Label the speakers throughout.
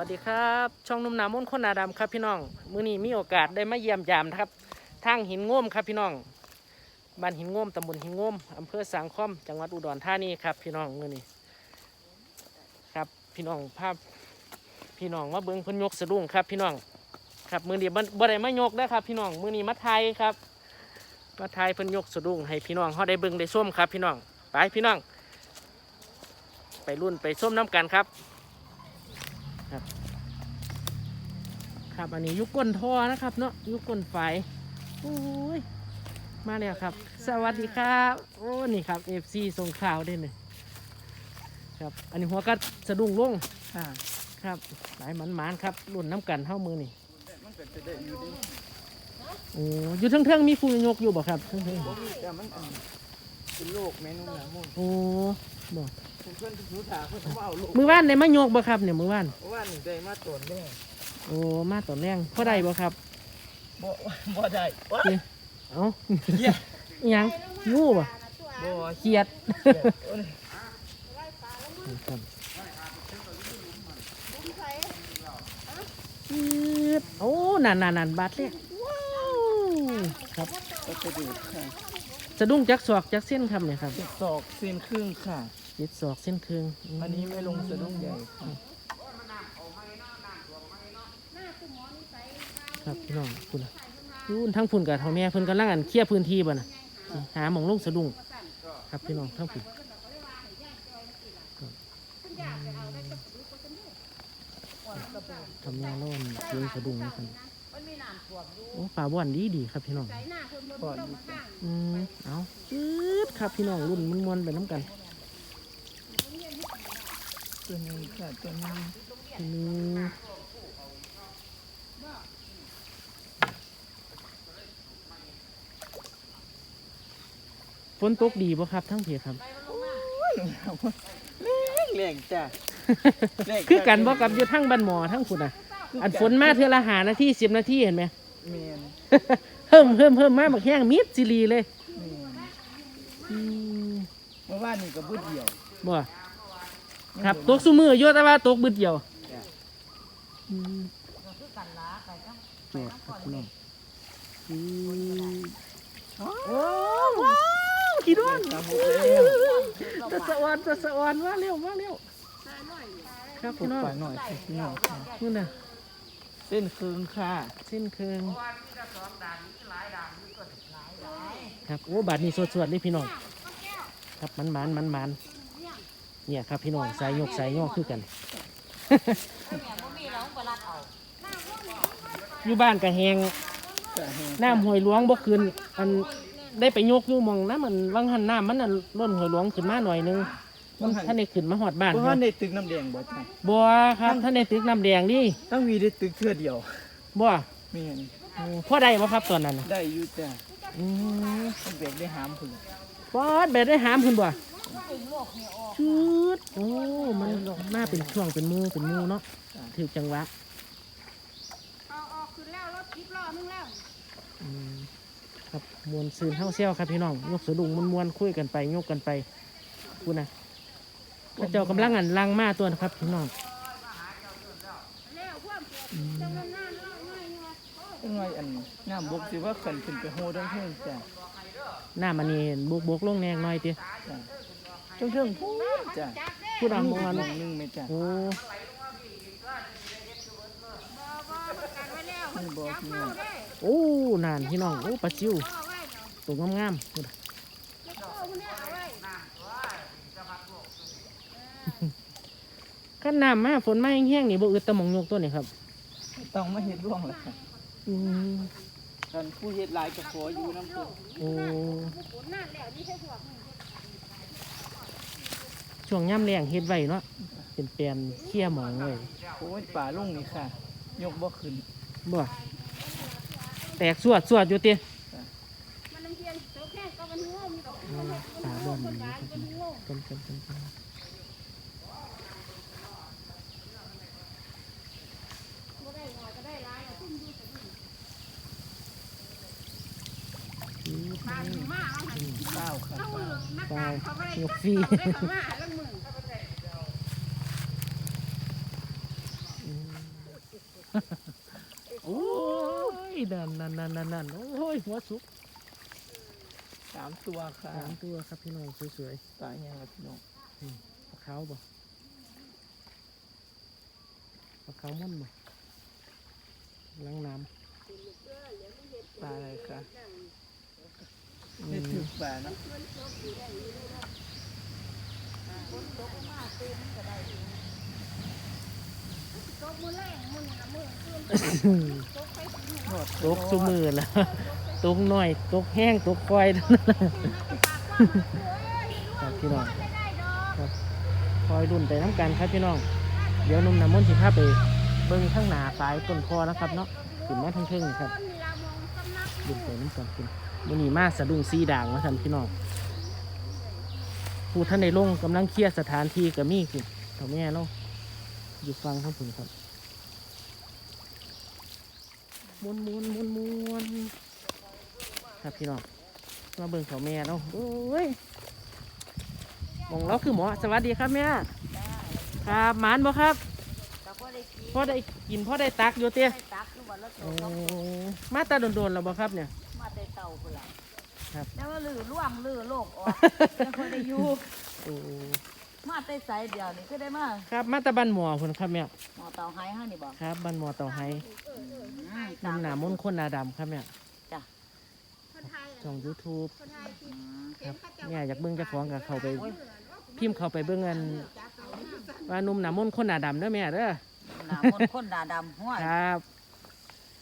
Speaker 1: วัสดีครับ ช่องนุ่มนามนคนนาดำครับพี่น้อง มื้อนี้มีโอกาสได้มาเยี่ยมยามนะครับทางหินง่มครับพี่น้องบ้านหินง่มตำบลหินง่มอำเภอสังคมจังหวัดอุดรธานีครับพี่น้องมื้อนี้ครับพี่น้องภาพพี่น้องมาเบิ้งเพิ่นยกสะดุ้งครับพี่น้องครับมื้อนี้บ่ได้มายกนะครับ พี่น้องมื้อนี้มาไทยครับมาไทยเพิ่นยกสะดุ้งให้พี่น้องเฮาได้เบิ่งได้ส้มครับ พี่น้องไปพี่น้อง ไปรุ่นไปส้มน้ำกันครับ ครับ อันนี้ยุคก้นท่อนะครับ เนาะยุคก้นไฟโอ้ยมาแล้วครับ สวัสดีครับโอ้นี่ครับเอฟซีส่งข่าวได้เลยครับ อันนี้หัวกัดสะดุ้งลง
Speaker 2: ค่ะ
Speaker 1: ครับหลายหมันหมานครับรุ่นน้ำกันเท่ามือนี่
Speaker 2: มันเป็นไปได้อยู่ดิ
Speaker 1: โอ้อยู่เทั้งๆมีฟูยกอยู่บ่ครับเทั้ง
Speaker 2: บ่มีแต่มันอันเป็นโรคแม่นุ่มหนามุ่น
Speaker 1: ๆโอ้บ่
Speaker 2: เพื่อนที่สูถาเพื่อนเขาว่าเอาโรค
Speaker 1: มือว่านได้มายกบ่ครับเนี่ยมือว่าน
Speaker 2: ว่าหนึ่งได้มาตรวจแน่
Speaker 1: โอ้ มาตอนแรงพ่อได้บ่ครับ
Speaker 2: บ่บ่ได้วะ
Speaker 1: เอ้า
Speaker 2: เหี้ย
Speaker 1: อิหยังงูบ่
Speaker 2: บ่
Speaker 1: เขียด
Speaker 2: เหี้ยโอ้ย
Speaker 1: ครับจี๊ดโอ้นานนานนานบาทเลยว้าวครับ
Speaker 2: ก็จะดูดค่ะ
Speaker 1: สะดุ้งจักศอกจักเส้นครับเนี่ยครับ
Speaker 2: เจ็ดศอกเส้นครึ่งค่ะ
Speaker 1: เจ็ดศอกเส้นครึ่งม
Speaker 2: อันนี้ไม่ลงสะดุ้งใหญ่ค่ะ
Speaker 1: ครับพี่น้องคุณน่ะยุ่นทั้งพุ่นกับเท่าแม่เพิ่นกำลังอันเคลียร์พื้นที่บ่น่ะหาหมองลงสะดุ้งครับพี่น้องทั้งพุ่นครับทำงานโน่นเลี้ยงสะดุ้งนะครับโอ้ป่าบ่อนดีดีครับพี่น้อง
Speaker 2: ปอดอยู่ค่ะ
Speaker 1: อืมเอาจืดครับพี่น้องรุ่นมันมวนๆไปน้ำกัน
Speaker 2: ตัวหนึงค่ะตัวหนึง
Speaker 1: อืม ฝนตกดีบ่ครับทั้งเพครับ
Speaker 2: แรงแรงจ้ะแรง
Speaker 1: คือกันบ่กับอยู่ทั้งบ้านหมอทั้งคุณอะ อันฝนมาเทือละหานาทีสิบนาทีเห็นไหม
Speaker 2: แม่น
Speaker 1: เพิ่มเพิ่มเพิ่มมาบักแห้งมิดจิรีเลย
Speaker 2: แม่น
Speaker 1: อืม
Speaker 2: เมื่อวานนี่ก็บึดเดียว
Speaker 1: บ่ครับตกซุมืออยู่แต่ว่าตกบึดเดียว
Speaker 2: จ้ะ
Speaker 1: อืมโจทย์ครับพี่น้องอืมโอ้ว้าว ขี้ด้วน
Speaker 2: ตามหมดแล้ว
Speaker 1: ตะสะออนตะสะออนมาเร็วมาเร็วครับ
Speaker 2: ปลู
Speaker 1: พี่
Speaker 2: ก
Speaker 1: น้อง
Speaker 2: ป่าหน่อยค่ะพี่น้องค่ะ
Speaker 1: นู่นน่ะ
Speaker 2: เส้นครึ่งค่ะ
Speaker 1: เส้นเคืองครับโอ้บาทนี้สวดๆนี่พี่น้องครับมันมันมันมันเนี่ยครับพี่น้องสายยกสายย่อคือกันอยู่บ้านกะแหง
Speaker 2: จะแห้ง
Speaker 1: น้ำห้วยหลวงบ่ขึ้นอัน ได้ไปยกอยู่หมองน้ำมันวังหันน้ำมันน่ะล้นห้วยหลวงขึ้นมาหน่อยนึงมันท่านได้ขึ้นมาหอดบ้าน
Speaker 2: เพราะว่าในตึกน้ำแดงบ่จ้ะ
Speaker 1: บัวครับท่านได้ตึกน้ำแดงนี่
Speaker 2: ต้องมีได้ตึกเทื่อเดียว
Speaker 1: บัว
Speaker 2: แม่น
Speaker 1: พ่อได้บ่ครับตอนนั้นน่ะ
Speaker 2: ได้อยู่จ้ะ
Speaker 1: อืม
Speaker 2: ต้องแบกได้หามพุ่น
Speaker 1: ปอดแบบได้หามคุณบ่ชุดโอ้มันน่าเป็นช่วงเป็นมือเป็นมือเนาะถือจังหวะ
Speaker 3: เอาออกขึ้นแล้วรถทิพย์ล้อนึงแล้ว
Speaker 1: อืมครับ มวนซืนเฮาเซี่ยวครับพี่น้องยกสะดุงมวนมวนๆคุยกันไปยกกันไปคุณนะพระเจ้ากำลังอันลังมาตัวนะครับพี่น้อง
Speaker 3: แล้วพวกเกิดจังหวะนั้นเล่าง่ายอยู่ว่าโอ้ย
Speaker 2: ยังไงอันน้ำบกสิว่าขันขึ้นไปโหดังเทิงจ้ะ
Speaker 1: หน้ามันนี่บกบกๆลงแนงหน่อยติ
Speaker 2: จ้ะจังเทิงพูดจ้ะ
Speaker 3: จักเด้
Speaker 1: พูดอันมอง
Speaker 2: ห
Speaker 1: อัน
Speaker 2: นึ่งหนึ่งไหมจ้ะ
Speaker 1: โอ้
Speaker 3: บ่บ่ประกันไว้แล้วมันจับเฝ้าได้
Speaker 1: โอ้นานพี่น้องโอ้ปลาซิว ตัวงามๆพูดอะ
Speaker 3: แล้วก็เอามันเนี่ยเอาไว้
Speaker 1: ขั้นน้ำมาฝนมาแห้งๆนี่บ่อึดแตะมองยกตัวนี่ครับ
Speaker 2: ต้องมาเฮ็ดร่วงเลยค่ะ
Speaker 1: อืม
Speaker 2: กันผู้เฮ็ดหลายก็ขออยู่น้ำตัว
Speaker 1: โอ้
Speaker 3: ผู้ขุนนั่นแล้วนี่ใช่พวกนี้
Speaker 1: ช่วงย่ำแรงเฮ็ดไว้เนาะเป็นแปลนเคี่ยหมองไว้
Speaker 2: โอ้ยป่าลุงนี่ค่ะ ยกบ่ขึ้น
Speaker 1: บ่แตกสวดสวดอยู่ติ
Speaker 3: มั ตาบ
Speaker 1: อมนะครับ
Speaker 3: ต้น
Speaker 1: ต้นต้นต้น
Speaker 3: เศ
Speaker 2: ร้าค
Speaker 3: รับ
Speaker 2: เศร้า
Speaker 1: ยกฟี
Speaker 3: โอ้
Speaker 1: ยนั่นนั่นนั่นนั่นโอ้ยหัวสุกา
Speaker 2: มตัวค่ะ
Speaker 1: สามตัวครับพี่น้องสวย
Speaker 2: ตายยังครับพี่น้อง
Speaker 1: ๆปลาขาวบ่ปลาขาวม่อนบ่ล้างน้
Speaker 2: ปลาอะไรคะำไม่ถึงปลาเนอะ
Speaker 3: ตกมือแรงมือนี่ละมือขึ้นตกไปถึงหัว
Speaker 1: ตกสุมือแล้ว ตกหน่อยตกแห้งตกควาย
Speaker 3: ปากกว้าง
Speaker 1: ครับพี่น้อง
Speaker 3: ไม่ได้ดอก
Speaker 1: คอยรุ่นไปน้ำกันครับพี่น้อง เดี๋ยวหนุ่มน้ำมนต์สิพาไปเบิ่งข้างหน้าปลายต้นคอนะครับเนาะขึ้นมาทั้งเทิงครับ
Speaker 3: ต้นนี่ละมองสำนัก
Speaker 1: รุ่นไปน้ำกันคุณมันนี่มาสะดุ้งซีด่างมาทันพี่น้องผู้ท่านในลงกำลังเคลียร์สถานที่กับมีคุณเถ่าแม่เนาะอยู่ฟังข้างผุนครับมวนมวนมวนมวน ครับพี่น้องมาเบิ่งเถ่าแม่เนาะโอ้ยมองเราคือหมอสวัสดีครับแม่ครับหมานบ่ครับ
Speaker 4: ก็พอได้กิน
Speaker 1: พ่อได้กินพ่อได้ตักอยู่เตี้ย
Speaker 4: ได้ตักอยู่วันละโต
Speaker 1: โอ้
Speaker 4: สองโต
Speaker 1: มาตาโดนๆแล้วบ่ครับเนี่ย
Speaker 4: มาแต่เต่าพุ่นล่ะ
Speaker 1: ครับ
Speaker 4: แล้วว่าลือล่วงลือโลกออกยังพอได้อยู่
Speaker 1: โอ้
Speaker 4: มาแต่ใสเดียวนี่ก็ได้มา
Speaker 1: ครับมาตาบันหมอพุ่นครับแม่
Speaker 4: หมอเต่าไห้ห้านี่บอก
Speaker 1: ครับบันหมอเต่าไฮ
Speaker 4: อืม
Speaker 1: น้ำหนามนต์คนนาดำครับแม่
Speaker 4: จ้ะ
Speaker 3: คนไทย
Speaker 1: ช่อง YouTube
Speaker 3: คนไทยที่
Speaker 4: อืม
Speaker 1: ครับเนี่ยอยากเบิ่งเจ้าของกับเขาไป พิมพ์เขาไปเบิ่งอันว่านุ่มหนามนต์คนนาดำเด้อแม่เด้อ
Speaker 4: หนามนต์คนดาดำห้วย
Speaker 1: ครับ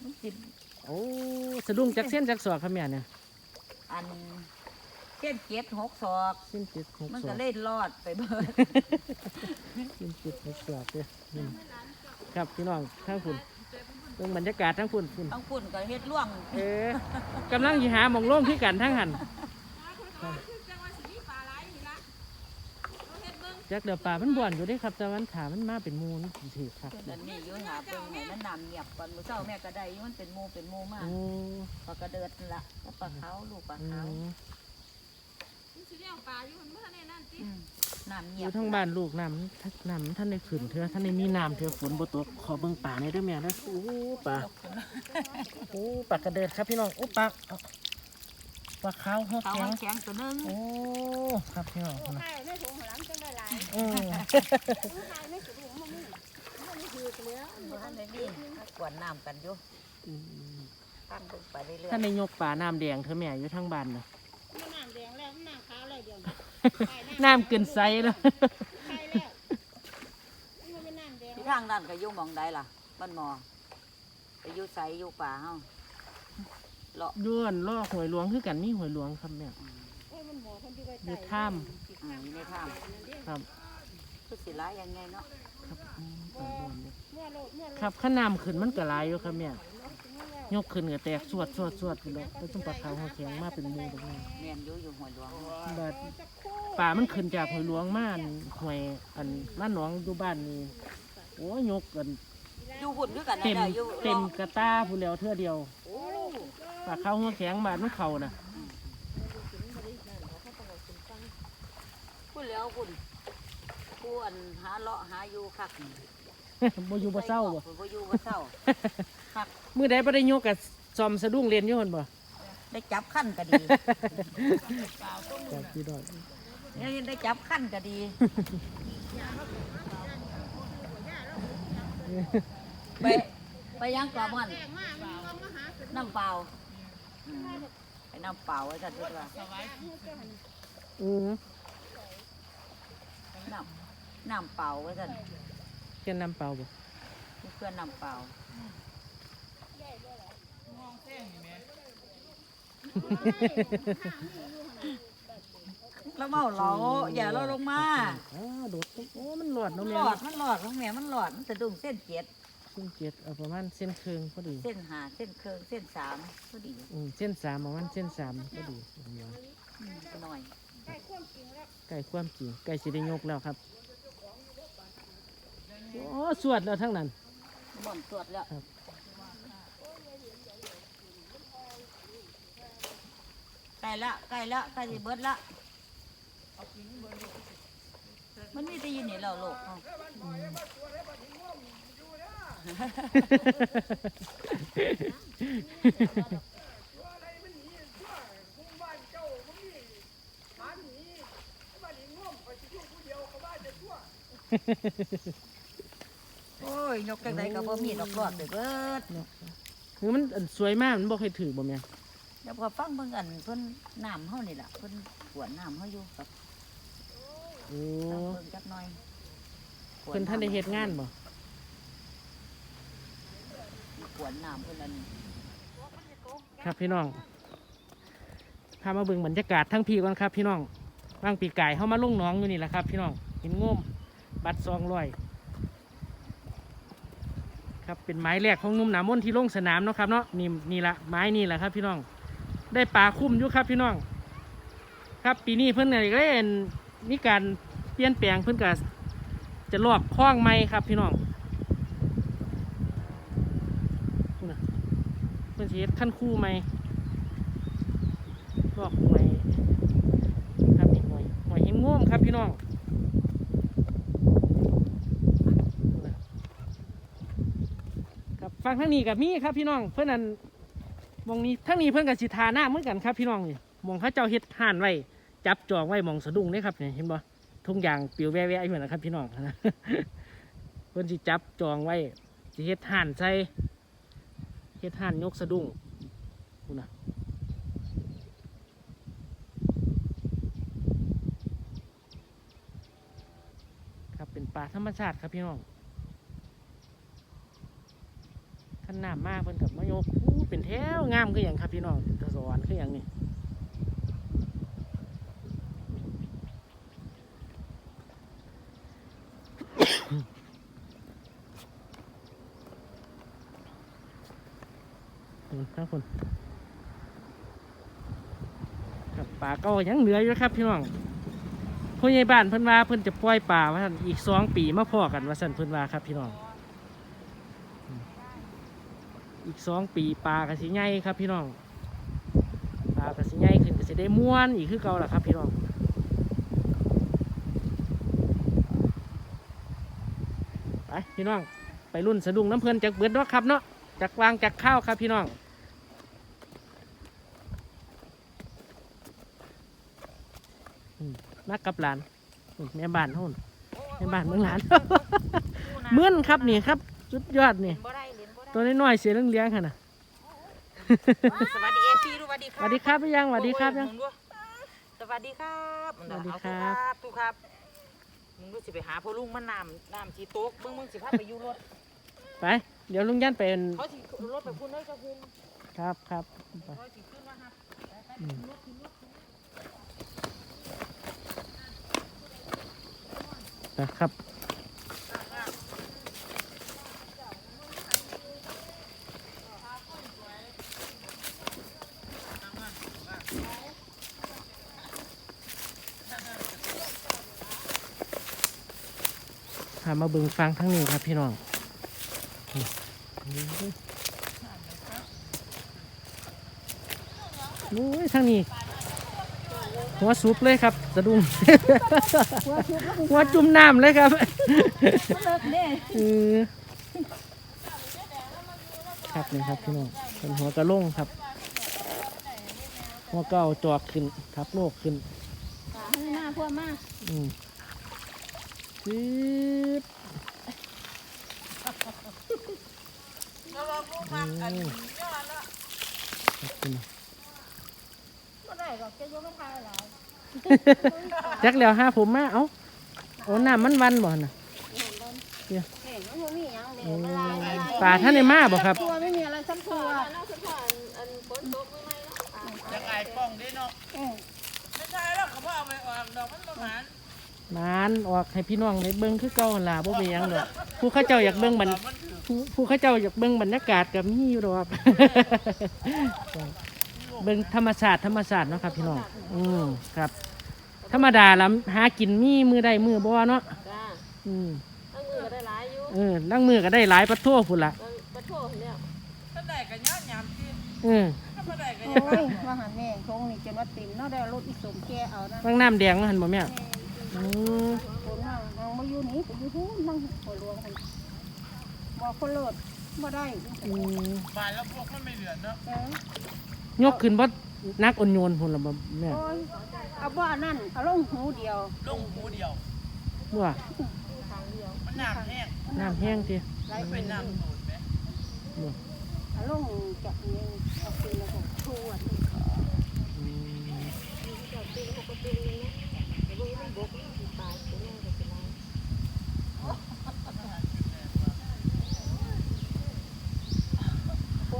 Speaker 4: มันสิ
Speaker 1: โอ้สะดุ้งจากเส้นจากศอกครับแม่เนี่ย
Speaker 4: อันเส้นเจ็ดหกศอก
Speaker 1: เส้นเจ็ดหก
Speaker 4: มัน
Speaker 1: ศอ
Speaker 4: ก็
Speaker 1: ก
Speaker 4: เล่นรอดไปเบิด
Speaker 1: เส้นเจ็ดหกศอกเด้ออืมครับพี่น้องทั้งคุณ เบิ่งบรรยากาศทั้งคุณคุณ
Speaker 4: ทั้งปุ่นก็เฮ็ดล่วง
Speaker 1: เอ๊ะกำลังสิหาหมองโล่งคือกันทั้งหันจักเดี๋ยวป่ามันบ่วนอยู่เด้ครับแต่วันขามันมาเป็นหมูนี่ถือครับ
Speaker 4: เพิ่นอันนี้อยู่หาเพิ่งให้มันน้ำเงียบก่อนมื้อเช้าแม่ก็ได้อยู่มันเป็นหมูเป็นหมูมาก
Speaker 1: โอ้
Speaker 4: ปลากระเดิดนั่นละแล้วปลาขาวลูกปลา
Speaker 1: อื
Speaker 4: ขาว
Speaker 1: ม
Speaker 4: อืม น้ำ
Speaker 1: อ
Speaker 4: เงียบ
Speaker 1: ยู่ทั้งบ้านลูกน้ำทักน้ำท่านได้ขึ้นเถอะท่านได้มีน้ำเถอะฝนบ่ตกขอเบิ่งป่าในอยเด้วยแม่นะโอ้ป่าโอ้ปลากระเดิดครับพี่น้องโอ้ปลาเอาปลาขาวหัว
Speaker 4: เขา
Speaker 1: แข็ง
Speaker 4: แข็งตัวหนึง
Speaker 1: โอ้ครับพี่น้อง
Speaker 3: โอ้
Speaker 1: นะ
Speaker 3: ไทยในถุงหลังจังได้หลาย
Speaker 1: อืม
Speaker 3: ผู้ไทยในถุงมันมีมันมีถือเหลือ
Speaker 4: บ่ทันได้ดีกวนน้ำกันอยู่
Speaker 1: อืม
Speaker 4: ตั้งเบิ่งไปเรื่อย
Speaker 1: ท่านได้ยกป่าน้ำแดงเถอะแม่อยู่ทั้งบ้านนะ
Speaker 3: ขาวแล้วเดียว
Speaker 1: น้ำเกินไซแล้ว
Speaker 3: ไทยแล้วมันเป็นน้ำแดง
Speaker 4: ๆที่ทางนั้นก็อยู่หมองใดล่ะบ้านหมอไปอยู่ไสอยู่ป่าเฮาเลาะ
Speaker 1: ย้วนล่อหวยหลวงคือกันมีหวยหลวงครับแม่
Speaker 3: โอ้ยมันหมอคนที่ไว้
Speaker 1: อ
Speaker 3: ใต้
Speaker 1: ยู่ถ้
Speaker 4: อืมอยู่ในถ้ำ
Speaker 1: ครับำ
Speaker 4: คือสิหลายยังไงเนาะ
Speaker 1: ครับอืมป่าย้วนเนี่ย
Speaker 3: เมื่อโลดเมื่อโลด
Speaker 1: ครับข้าน้ำขึ้นมันก็หลายอยู่ครับแม่ย กขึ้นก็แตกสวดสวดสวดไปแล้วแล้วจุ่มปลาขาวหัวแข็งมาเป็นหมูตรงนี้
Speaker 4: แม่นอยู่อยู่หัวหลวง
Speaker 1: บัด
Speaker 3: จะคู่
Speaker 1: ป่ามันขึ้นจากหวยหลวงมาอันหวยอันบ้านหนองอยู่บ้านนี่โอ้ยยกกัน
Speaker 4: อยู่หุ่นด้วยกัน
Speaker 1: เต็ม
Speaker 4: ได้อยู่
Speaker 1: เต็ม
Speaker 4: รอบ
Speaker 1: กระตาผู้เดียวเท่อเดียว
Speaker 4: โอ้
Speaker 1: ปลาขาวหัวแข็งบาดมันเข่าน่ะ
Speaker 4: พูดแล้วคุณผู้อันหาเลาะหาอยู่คักนี่
Speaker 1: บ่อยู่บ่เศร้าบ่
Speaker 4: บ่อยู่บ่เศร้าคัก
Speaker 1: มื้อใดบ่ได้ยกกับซอมสะดุ้งเรียนอยู่หั่นบ่
Speaker 4: ได้จับขั้นก็ดี
Speaker 1: จากพี่ดอย
Speaker 4: ได้จับขั้นก็ดีไปไปยังกลับมัน
Speaker 3: แดงมากมันก็มาหาเป็น
Speaker 4: น้ำเปล่าอืมไปน้ำเปล่าไว้กันดีกว่า
Speaker 1: อือ
Speaker 4: น้ำน้ำเปล่าไว้กัน
Speaker 1: เขียนน้ำเปล่าบ่
Speaker 4: เพื่อนน้ำเปล่าแล้วเมาเหลาอย่าเราลงมา
Speaker 1: อ๋อโดดตรงโอ้มันหลอด
Speaker 4: มั
Speaker 1: เนาะ
Speaker 4: น
Speaker 1: แม่
Speaker 4: หลอดมันหลอดของแม่มันหลอดมันสะดุ้งเส้นเจ็ด
Speaker 1: เส้นเจ็ดเอาประมาณเส้นครึ่งพอดี
Speaker 4: เส้นหาเส้นเคืองเส้นสามพอดี
Speaker 1: อืมเส้นสามประมาณเส้นสามพอดีผมว่า
Speaker 4: อืมหน่อย
Speaker 3: ได้ความจริงแล้ว
Speaker 1: ใกล้ความจริงใกล้สิได้ยกแล้วครับ โอ้สวดแล้วทั้งนั้น
Speaker 4: บ่อนตรวจแล้ว
Speaker 1: ครับ
Speaker 4: ใกล้ละใกล้ละใกล้สิเบิดละมันมีแต่อยินนี่เราโลกเนาะโอ้ ยยกจังไดก็บ่มีดอกรอดเลยเบิด
Speaker 1: คือมันอันสวยมากมันบ่เคยถือบ่แม่
Speaker 4: เดี๋ยวพอฟังเบิ่งอันเพิ่นน้ำเฮานี่ล่ะเพิ่นกวนน้ำเฮาอยู่ครับ
Speaker 1: โอ้
Speaker 4: เบิ่งจักหน่อย
Speaker 1: เพิ่นท่านได้เฮ็ดงานบ่
Speaker 4: กวนน้ำเพิ่นอัน
Speaker 1: ครับพี่น้องพามาเบิ่งบรรยากาศทั้งพี่ก่อนครับ พี่น้องว่างปีกายเฮามาลงน้องอยู่นี่แหละครับ พี่น้องเห็นงมบัตร200 ครับเป็นไม้แรกของนุ่มหนามนที่ลงสนามเนาะครับเนาะนี่นี่ละไม้นี่แหละครับพี่น้อง ได้ปลาคุ้มอยู่ครับพี่น้อง ครับปีนี้เพิ่นก็ได้มีการเปลี่ยนแปลงเพิ่นก็จะลอกคล้องไม้ครับพี่น้องเพิ่นเฮ็ดขั้นคู่ไม้ลอกไม้ครับนี่หน่อยหน่อยหิมง่วมครับพี่น้องพูดนะครับ ฟังทั้งนี้กับมีครับพี่น้อง เพื่อนนั้นมองนี้ทั้งนี้เพื่อนกับสิทาหน้าเหมือนกันครับ พี่น้องนี่มองเขาเจ้าเฮ็ดห่านไว้ จับจองไว้มองสะดุ้งนี่ครับเนี่ยเห็นบ่ทุ่งยางปิวแว่ๆอยู่นั่นนะครับ พี่น้องเพิ่อนสิจับจองไว้สิเฮ็ดห่านใส่เฮ็ดห่านยกสะดุ้งพูดนะครับเป็นป่าธรรมชาติครับพี่น้อง ขันน้ำมากเพิ่นกับมายกเป็นแถวงามคืออย่างครับพี่น้องตะสอนคืออย่างนี้ครับคุณครับป่าก็ยังเหลืออยู่ครับพี่น้องผู้ใหญ่บ้านเพิ่นว่าเพิ่นจะปล่อยป่าว่าซั่นอีกสองปีมาพอกันว่าสั่นเพิ่นว่าครับพี่น้องอืมอี กสองปีป่ากสิใหญ่ครับพี่น้องป่ากสิใหญ่ขึ้นก็สิได้ม้วนอีกคือเก่าล่ะครับพี่น้องไปพี่น้องไปรุ่นสะดุ้งน้ำเพลินจากเบิดเนาะครับเนาะจากวางจากข้าวครับพี่น้องอืมมากับหลานอืมแม่บ้านหุ่นแม่บ้านเมืองหลานเมื่อนครับนี่ครับ สุดยอดนี่ ตัวน้อยๆเสียเรื่องเลี้ยงค่ะนะ
Speaker 4: สวัสดีเอฟีสวัสดี
Speaker 1: ส
Speaker 4: ครับ
Speaker 1: วัสดีครับพี่ยังสวัสดีครับยัง
Speaker 4: สวัสดีครับ
Speaker 1: สวัสดีครับ
Speaker 4: เอาทุกครับมึงก็สิไปหาพ่อลุงมันน้ำน้ำสีโต๊กมึงมึงสิพาไปอยู่รถ
Speaker 1: ไปเดี๋ยวลุงยันเป็น
Speaker 4: เขาสิรถไปพุ่นเลยกับพุ่น
Speaker 1: ครับครับไป
Speaker 4: เขาสิขึ้นมาครับ
Speaker 1: อืมนะครับามาเบิ่งฟังทั้งนี้ครับพี่น้องโอ้ยทั้งนี้ หัวซุปเลยครับสะดุ้งหัวจุ่มน้ำเลยครับ
Speaker 3: เลิกเด้
Speaker 1: เออครับนี่ครับพี่น้องเป็นหัวกระโหล่งครับ หัวเก่าจอกขึ้นทับโลกขึ้น
Speaker 3: ให้มาพวกมา
Speaker 1: อืม ปึ๊บอืมครับพี่น้อง
Speaker 3: บ่ได้ก็จะยกให้ทายหลาย
Speaker 1: จักแล้วห้าผมมาเอ้าโอ้น้ำมันวันบ่น่ะ
Speaker 3: เห็นมันบ่มีหยังเลยเวลาไหน
Speaker 1: ปลาท่านในมาบ่ครับ
Speaker 3: ตัวไม่มีอะไรสักตัว
Speaker 2: จะไงกล้องดิเนาะ
Speaker 3: อืม
Speaker 2: ไม่ใช่แล้วเขาเอาไปออกดอกมันประมาณ
Speaker 1: มานออกให้พี่น้องได้เบิ่งคือเก่าหั่นล่ะบ่เป็นหยังดอกผู้เขาเจ้าอยากเบิ่งบรร
Speaker 2: มันถือ
Speaker 1: ผู้ผู้เขาเจ้าอยากเบิ่งบรรยากาศกับมีอยู่ดอก เบิ่งธรรมชาติธรรมชาติเนาะครับพี่น้องอืมครับ ธรรมดาแล้วหากินมีมือได้มือบ่เนาะ
Speaker 3: จ้า
Speaker 1: อืม
Speaker 3: เอามือก็ได้หลายอยู่
Speaker 1: เออลังมือก็ได้หลายปัดทั่วพุ่นละ
Speaker 3: ปะโถเนี่ย
Speaker 2: ถ้าได้กันยามยามที่
Speaker 1: เออ
Speaker 2: ถ้าไม่ได้กัน
Speaker 3: โอ้
Speaker 2: ยาม
Speaker 3: ยว่าหันแม่คงนี่จนว่าติ่มเนาะได้รถอีสมแกเอานะ
Speaker 1: ลังน้ำแดงว่าหั่นบ่แม่ อืม
Speaker 3: คนว่าเอามาอยู่นี่ไปอยู่ฮู้นั่งหัวหลวงกันบอกคนโลดบ่ได้
Speaker 1: อืม
Speaker 2: บานแล้วพวกมันไม่เหลือเนาะ
Speaker 3: เออย
Speaker 1: กขึ้นบ่นักอ่อนโยนพุ่นละบ่แม่
Speaker 3: โอ้ยเอาบ่อันนั้นเอาลงหูเดียว
Speaker 2: ลงหูเดียว
Speaker 1: ว่า
Speaker 2: มันน้ำแห้ง
Speaker 1: น้ำแห้งติ
Speaker 3: ไหล
Speaker 2: มัน
Speaker 3: ไป
Speaker 2: เป็นน้ำสูดไหม
Speaker 1: บ่
Speaker 3: เอาลงจากนี้เอาคืนแล้วก็ทวด
Speaker 1: อืม
Speaker 3: ค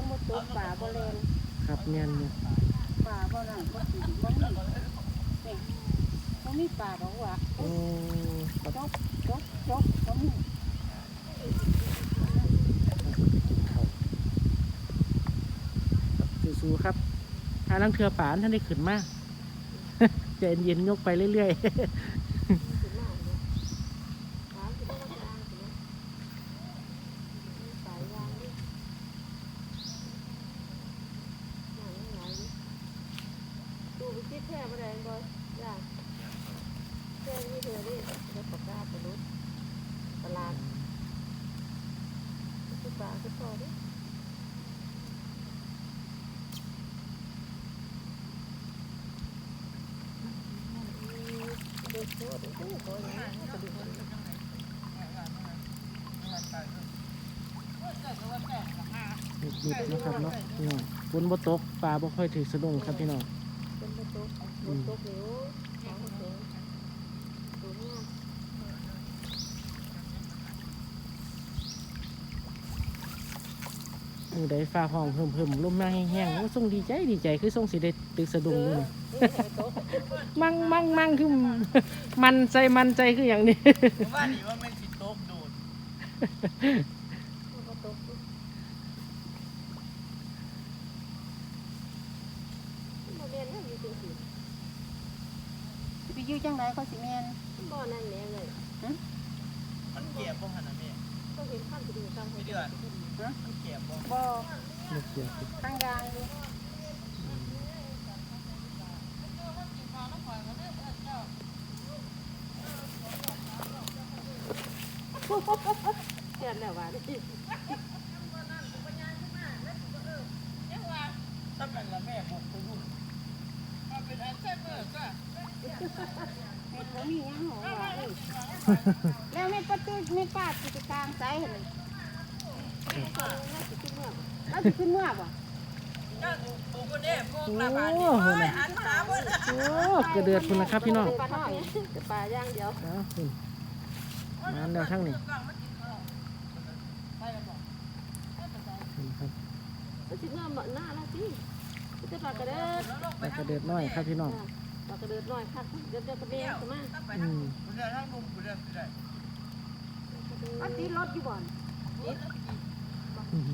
Speaker 3: งบ่ตกป่าบ่แลน
Speaker 1: ครับแม่นอยู่
Speaker 3: ป่าบ่นั่นบ่กินบ่มีนี่บ่มีป่าดอกว่า
Speaker 1: โอ้ครับ
Speaker 3: จกจกจกบ่มี
Speaker 1: สู้ๆครับหาลังเทือป่านท่านได้ขึ้นมาก ใจเย็นๆยกไปเรื่อยๆ
Speaker 3: ดูไปคิดแท้บ่ได้บ่ย่าแท้นี่เด้อดิแล้วปากกาไปรถตลาดคือป่าคือพอดิ
Speaker 1: นิดๆนะครับเนาะพี่น้องฝนบ่ตกปลาบ่ค่อยถือสะดุ้งครับพี่น้อง
Speaker 3: เป็นบ่ตกบ่ตกเหลวของบ่ตกตัวเนี้ย
Speaker 1: มือใดฟ้าห้องเพิ่มเพิ่มลมมาแห้งๆโอ้ส่งดีใจดีใจคือส่งสิได้ตึกสะดุ้งอยู่นี่ มั่งมั่งมั่งคือมันใจมันใจคืออย่างนี้
Speaker 2: ว่านี่ว่ามันสิโต๊ะโดด
Speaker 3: บ่ตกบ่แม่นแล้วอยู่จังซี่ไปอยู่จังไดเขาสิแม่นบ่นั่นแหละเลย
Speaker 2: มันเก็บบ่ขนาดนี้
Speaker 3: ก็เห็นข้ามไปดูตามเขา
Speaker 2: ไม่เดือดมันเก็บบ่
Speaker 3: บ่
Speaker 1: ไม่เกี่ยว
Speaker 3: ทางยาง อยู่เกิดแล้วว่าดิ
Speaker 2: ถ้าเป็นละแม่บุกไปลูกถ้าเป็นอันเซนเมอร์ก็
Speaker 3: เห็นบ่มีหยังหรอกว่าเอ้ยแล้วไม่ประตูไม่ป้าสิไปกลางไสเห็นแล้วสิขึ้นเมื่อบ่
Speaker 2: ย่าถูกถูกก็ได้พวก
Speaker 1: โอ้
Speaker 2: ละบาท
Speaker 1: โห
Speaker 2: นี่
Speaker 1: นะ
Speaker 2: อันมหาเบิ่น
Speaker 1: โอ้กระเดือดคุณนะครับพี่น้อง
Speaker 3: ปลาน้อยปลาย่างเดียว
Speaker 1: เอาคุณ มาแล้วทั้งนี้ครับ
Speaker 3: ก็สิเมื่อหน้าละสิจะปลากระเดิด
Speaker 1: ปลากระเดือดน้อยครับพี่น้อง
Speaker 3: ปลากระเดิดน้อยค่ะเดี๋ยวเดี๋ยวกระเดียกมา
Speaker 1: อืม
Speaker 2: กูได้ทั้งลุงกูได้กูได้
Speaker 3: อันนี้รถอยู่บ่อน
Speaker 1: อืม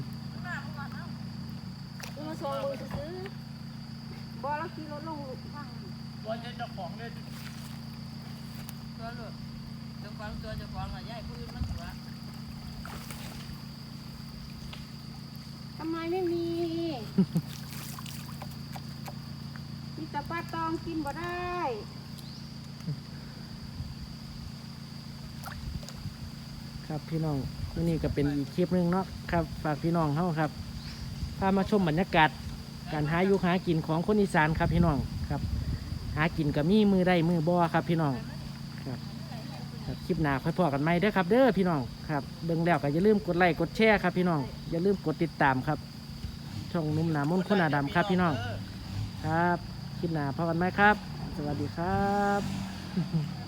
Speaker 3: มาส่งมือซื้อบ่แล้วขี่รถลงข้าง
Speaker 2: ตัวเจ้าของเลย
Speaker 4: ตัวหลุดเจ้าของตัวเจ้าของอะยายผู้อื่นมันหัว
Speaker 3: ทำไมไม่มี มีแต่ปลาตองกินบ่ได้
Speaker 1: ครับพี่น้องวันนี้ก็เป็นอีกคลิปหนึงเนาะครับฝากพี่น้องเฮาครับพามาชมบรรยากาศการหาอยู่หากินของคนอีสานครับพี่น้องครับ หากินกับมีมือได้มือบ่ครับพี่น้องครับ ครับคลิปหน้าค่อยพอกันใหม่เด้อครับ เด้อพี่น้องครับเบิ่งแล้วก็อย่าลืมกดไลค์กดแชร์ครับพี่น้องอย่าลืมกดติดตามครับ ช่องนุ่มหนามนต์คนหนาดำครับพี่น้องครับคลิปหน้าพอกันไหมครับ สวัสดีครับ